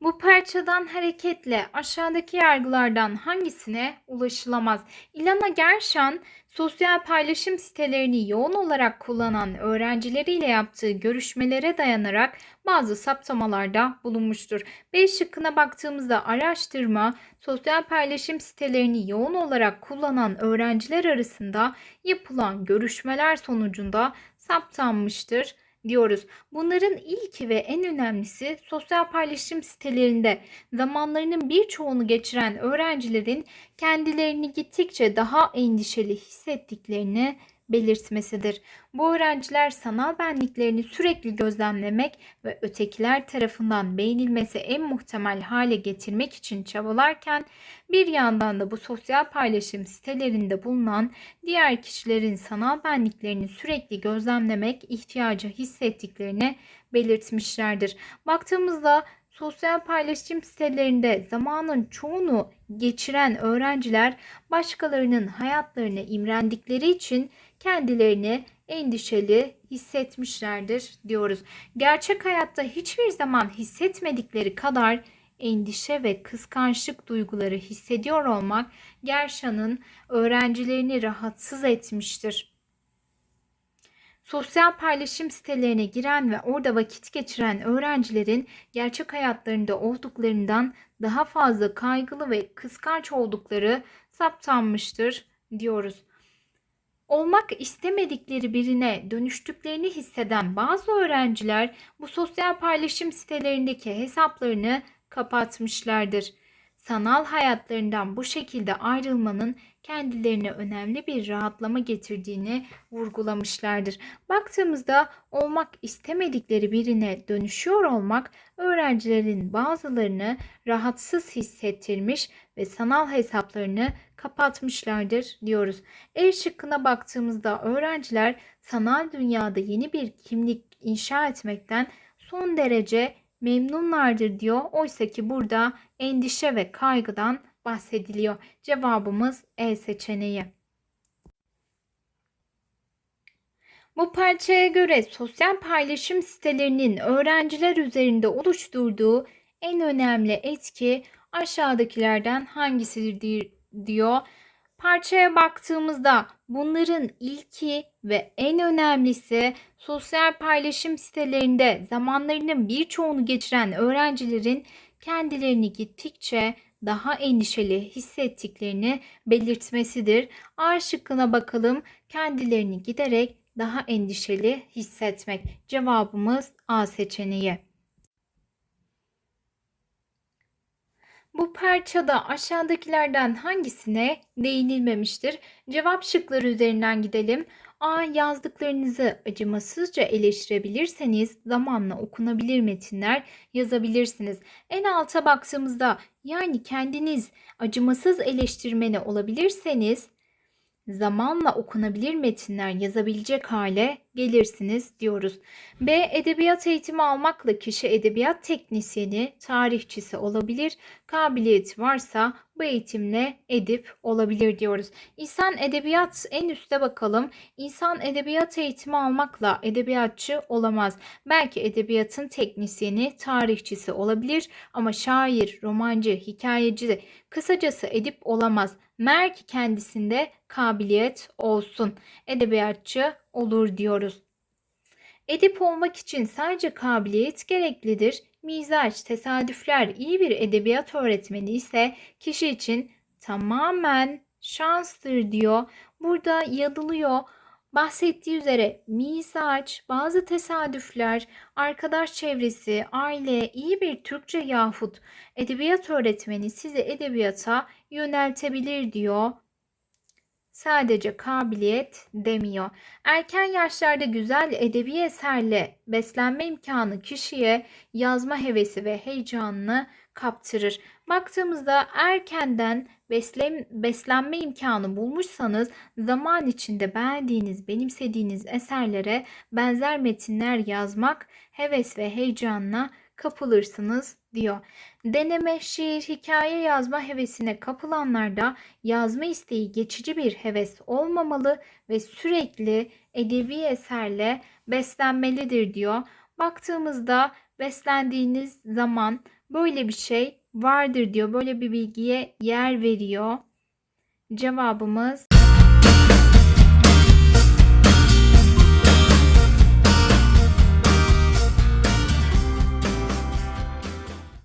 Bu parçadan hareketle aşağıdaki yargılardan hangisine ulaşılamaz? Ilana Gershon, sosyal paylaşım sitelerini yoğun olarak kullanan öğrencileriyle yaptığı görüşmelere dayanarak bazı saptamalarda bulunmuştur. B şıkkına baktığımızda araştırma, sosyal paylaşım sitelerini yoğun olarak kullanan öğrenciler arasında yapılan görüşmeler sonucunda saptanmıştır diyoruz. Bunların ilki ve en önemlisi sosyal paylaşım sitelerinde zamanlarının birçoğunu geçiren öğrencilerin kendilerini gittikçe daha endişeli hissettiklerini belirtmesidir. Bu öğrenciler sanal benliklerini sürekli gözlemlemek ve ötekiler tarafından beğenilmesi en muhtemel hale getirmek için çabalarken bir yandan da bu sosyal paylaşım sitelerinde bulunan diğer kişilerin sanal benliklerini sürekli gözlemlemek ihtiyacı hissettiklerini belirtmişlerdir. Baktığımızda sosyal paylaşım sitelerinde zamanın çoğunu geçiren öğrenciler başkalarının hayatlarını imrendikleri için kendilerini endişeli hissetmişlerdir diyoruz. Gerçek hayatta hiçbir zaman hissetmedikleri kadar endişe ve kıskançlık duyguları hissediyor olmak Gershon'ın öğrencilerini rahatsız etmiştir. Sosyal paylaşım sitelerine giren ve orada vakit geçiren öğrencilerin gerçek hayatlarında olduklarından daha fazla kaygılı ve kıskanç oldukları saptanmıştır diyoruz. Olmak istemedikleri birine dönüştüklerini hisseden bazı öğrenciler bu sosyal paylaşım sitelerindeki hesaplarını kapatmışlardır. Sanal hayatlarından bu şekilde ayrılmanın kendilerine önemli bir rahatlama getirdiğini vurgulamışlardır. Baktığımızda olmak istemedikleri birine dönüşüyor olmak öğrencilerin bazılarını rahatsız hissettirmiş ve sanal hesaplarını kapatmışlardır diyoruz. E şıkkına baktığımızda öğrenciler sanal dünyada yeni bir kimlik inşa etmekten son derece memnunlardır diyor. Oysa ki burada endişe ve kaygıdan bahsediliyor. Cevabımız E seçeneği. Bu parçaya göre sosyal paylaşım sitelerinin öğrenciler üzerinde oluşturduğu en önemli etki aşağıdakilerden hangisidir diyor. Parçaya baktığımızda bunların ilki ve en önemlisi sosyal paylaşım sitelerinde zamanlarının birçoğunu geçiren öğrencilerin kendilerini gittikçe daha endişeli hissettiklerini belirtmesidir. A şıkkına bakalım. Kendilerini giderek daha endişeli hissetmek. Cevabımız A seçeneği. Bu parçada aşağıdakilerden hangisine değinilmemiştir? Cevap şıkları üzerinden gidelim. A. Yazdıklarınızı acımasızca eleştirebilirseniz zamanla okunabilir metinler yazabilirsiniz. En alta baktığımızda yani kendiniz acımasız eleştirmeni olabilirseniz zamanla okunabilir metinler yazabilecek hale gelirsiniz diyoruz. B. Edebiyat eğitimi almakla kişi edebiyat teknisyeni, tarihçisi olabilir. Kabiliyeti varsa bu eğitimle edip olabilir diyoruz. İnsan edebiyat en üste bakalım. İnsan edebiyat eğitimi almakla edebiyatçı olamaz. Belki edebiyatın teknisyeni, tarihçisi olabilir ama şair, romancı, hikayeci, kısacası edip olamaz. Merk kendisinde kabiliyet olsun. Edebiyatçı olur diyoruz. Edip olmak için sadece kabiliyet gereklidir. Mizaç, tesadüfler iyi bir edebiyat öğretmeni ise kişi için tamamen şanstır diyor. Burada yadılıyor. Bahsettiği üzere mizaç, bazı tesadüfler, arkadaş çevresi, aile, iyi bir Türkçe yahut edebiyat öğretmeni sizi edebiyata yöneltebilir diyor sadece kabiliyet demiyor. Erken yaşlarda güzel edebi eserle beslenme imkanı kişiye yazma hevesi ve heyecanını kaptırır. Baktığımızda erkenden beslen, beslenme imkanı bulmuşsanız zaman içinde beğendiğiniz, benimsediğiniz eserlere benzer metinler yazmak heves ve heyecanla kapılırsınız diyor. Deneme, şiir, hikaye yazma hevesine kapılanlarda yazma isteği geçici bir heves olmamalı ve sürekli edebi eserle beslenmelidir diyor. Baktığımızda beslendiğiniz zaman Böyle bir şey vardır diyor. Böyle bir bilgiye yer veriyor. Cevabımız